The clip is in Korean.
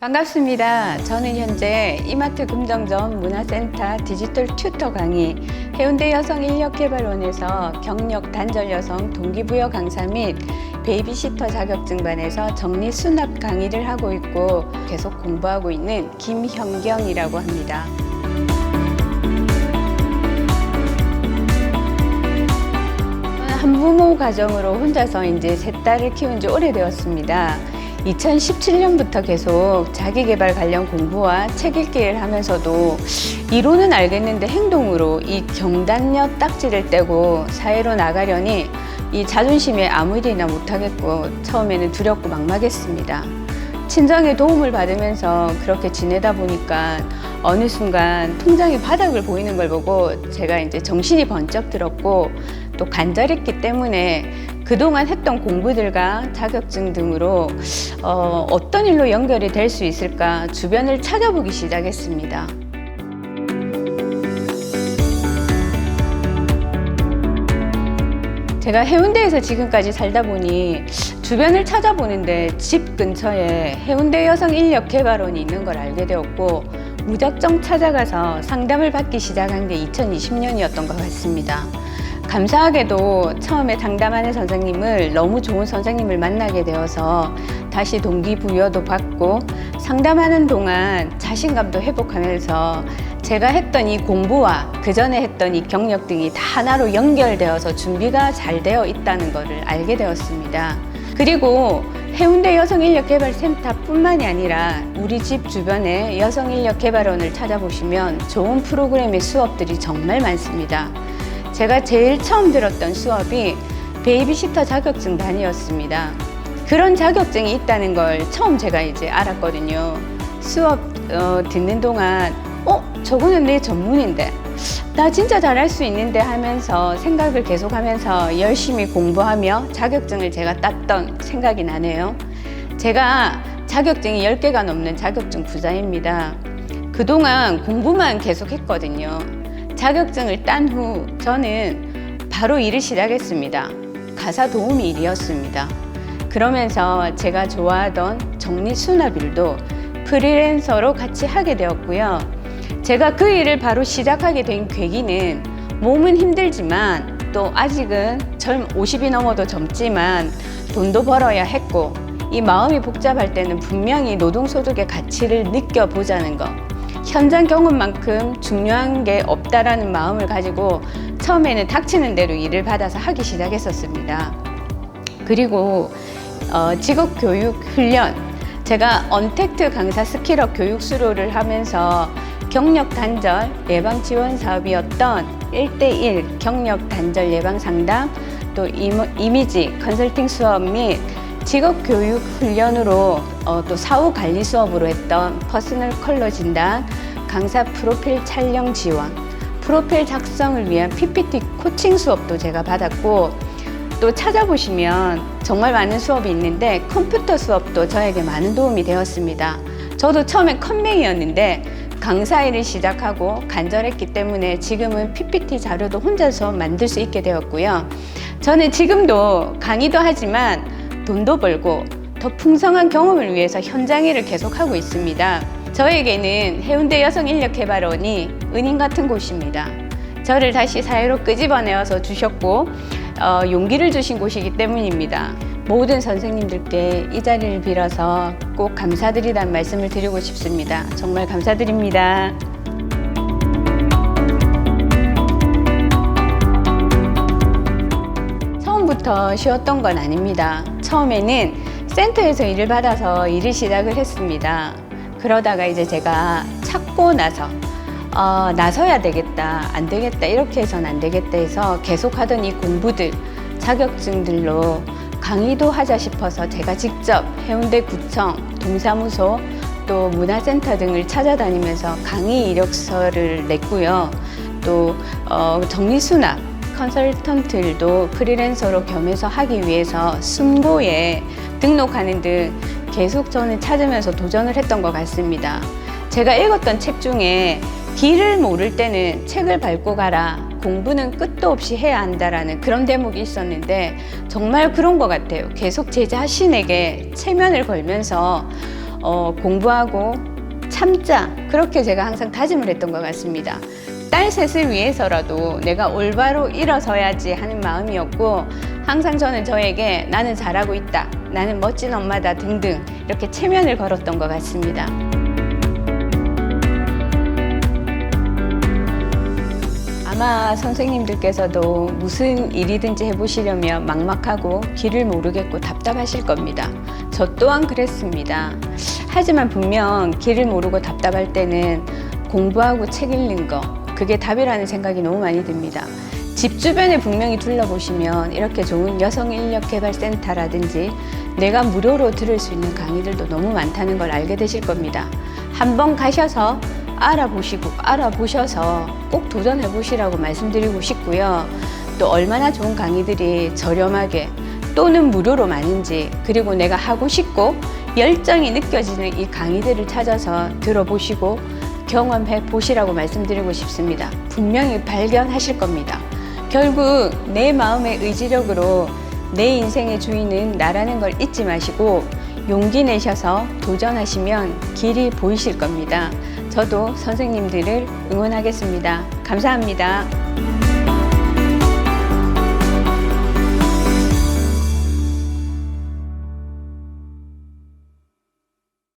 반갑습니다. 저는 현재 이마트 금정점 문화센터 디지털 튜터 강의 해운대 여성 인력개발원에서 경력 단절 여성 동기부여 강사 및 베이비시터 자격증반에서 정리 수납 강의를 하고 있고 계속 공부하고 있는 김현경이라고 합니다. 한부모 가정으로 혼자서 이제 세 딸을 키운 지 오래되었습니다. 2017년부터 계속 자기개발 관련 공부와 책 읽기를 하면서도 이론은 알겠는데 행동으로 이 경단녀 딱지를 떼고 사회로 나가려니 이 자존심에 아무 일이나 못하겠고 처음에는 두렵고 막막했습니다. 친정의 도움을 받으면서 그렇게 지내다 보니까 어느 순간 통장의 바닥을 보이는 걸 보고 제가 이제 정신이 번쩍 들었고 또 간절했기 때문에 그동안 했던 공부들과 자격증 등으로 어, 어떤 일로 연결이 될 수 있을까 주변을 찾아보기 시작했습니다. 제가 해운대에서 지금까지 살다 보니 주변을 찾아보는데 집 근처에 해운대 여성 인력 개발원이 있는 걸 알게 되었고 무작정 찾아가서 상담을 받기 시작한 게 2020년이었던 것 같습니다. 감사하게도 처음에 상담하는 선생님을 너무 좋은 선생님을 만나게 되어서 다시 동기부여도 받고 상담하는 동안 자신감도 회복하면서 제가 했던 이 공부와 그 전에 했던 이 경력 등이 다 하나로 연결되어서 준비가 잘 되어 있다는 것을 알게 되었습니다. 그리고 해운대 여성인력개발센터뿐만이 아니라 우리 집 주변에 여성인력개발원을 찾아보시면 좋은 프로그램의 수업들이 정말 많습니다. 제가 제일 처음 들었던 수업이 베이비시터 자격증 반이었습니다. 그런 자격증이 있다는 걸 처음 제가 이제 알았거든요. 수업 어, 듣는 동안 어 저거는 내 전문인데 나 진짜 잘할 수 있는데 하면서 생각을 계속하면서 열심히 공부하며 자격증을 제가 땄던 생각이 나네요. 제가 자격증이 10개가 넘는 자격증 부자입니다. 그동안 공부만 계속했거든요. 자격증을 딴 후 저는 바로 일을 시작했습니다. 가사 도우미 일이었습니다. 그러면서 제가 좋아하던 정리 수납 일도 프리랜서로 같이 하게 되었고요. 제가 그 일을 바로 시작하게 된 계기는 몸은 힘들지만 또 아직은 젊 50이 넘어도 젊지만 돈도 벌어야 했고 이 마음이 복잡할 때는 분명히 노동소득의 가치를 느껴보자는 것. 현장 경험만큼 중요한 게 없다라는 마음을 가지고 처음에는 닥치는 대로 일을 받아서 하기 시작했었습니다. 그리고 어, 직업 교육 훈련 제가 언택트 강사 스킬업 교육 수료를 하면서 경력 단절 예방 지원 사업이었던 1대1 경력 단절 예방 상담 또 이미지 컨설팅 수업 및 직업 교육 훈련으로 어, 또 사후 관리 수업으로 했던 퍼스널 컬러 진단 강사 프로필 촬영 지원 프로필 작성을 위한 PPT 코칭 수업도 제가 받았고 또 찾아보시면 정말 많은 수업이 있는데 컴퓨터 수업도 저에게 많은 도움이 되었습니다. 저도 처음에 컴맹이었는데 강사 일을 시작하고 간절했기 때문에 지금은 PPT 자료도 혼자서 만들 수 있게 되었고요. 저는 지금도 강의도 하지만 돈도 벌고 더 풍성한 경험을 위해서 현장 일을 계속하고 있습니다. 저에게는 해운대 여성 인력 개발원이 은인 같은 곳입니다. 저를 다시 사회로 끄집어내어서 주셨고 어, 용기를 주신 곳이기 때문입니다. 모든 선생님들께 이 자리를 빌어서 꼭 감사드리다는 말씀을 드리고 싶습니다. 정말 감사드립니다. 처음부터 쉬웠던 건 아닙니다. 처음에는 센터에서 일을 받아서 일을 시작을 했습니다. 그러다가 이제 제가 찾고 나서 어, 나서야 되겠다, 안 되겠다, 이렇게 해서는 안 되겠다 해서 계속 하던 이 공부들, 자격증들로 강의도 하자 싶어서 제가 직접 해운대 구청, 동사무소, 또 문화센터 등을 찾아다니면서 강의 이력서를 냈고요. 또 어, 정리수납, 컨설턴트들도 프리랜서로 겸해서 하기 위해서 순고에 등록하는 등 계속 저는 찾으면서 도전을 했던 것 같습니다. 제가 읽었던 책 중에 길을 모를 때는 책을 밟고 가라. 공부는 끝도 없이 해야 한다라는 그런 대목이 있었는데 정말 그런 것 같아요. 계속 제 자신에게 체면을 걸면서 어, 공부하고 참자 그렇게 제가 항상 다짐을 했던 것 같습니다. 딸 셋을 위해서라도 내가 올바로 일어서야지 하는 마음이었고 항상 저는 저에게 나는 잘하고 있다 나는 멋진 엄마다 등등 이렇게 체면을 걸었던 것 같습니다. 아마 선생님들께서도 무슨 일이든지 해보시려면 막막하고 길을 모르겠고 답답하실 겁니다. 저 또한 그랬습니다. 하지만 분명 길을 모르고 답답할 때는 공부하고 책 읽는 거, 그게 답이라는 생각이 너무 많이 듭니다. 집 주변에 분명히 둘러보시면 이렇게 좋은 여성 인력 개발 센터라든지 내가 무료로 들을 수 있는 강의들도 너무 많다는 걸 알게 되실 겁니다. 한번 가셔서 알아보시고 알아보셔서 꼭 도전해 보시라고 말씀드리고 싶고요. 또 얼마나 좋은 강의들이 저렴하게 또는 무료로 많은지 그리고 내가 하고 싶고 열정이 느껴지는 이 강의들을 찾아서 들어보시고 경험해 보시라고 말씀드리고 싶습니다. 분명히 발견하실 겁니다. 결국 내 마음의 의지력으로 내 인생의 주인은 나라는 걸 잊지 마시고 용기 내셔서 도전하시면 길이 보이실 겁니다. 저도 선생님들을 응원하겠습니다. 감사합니다.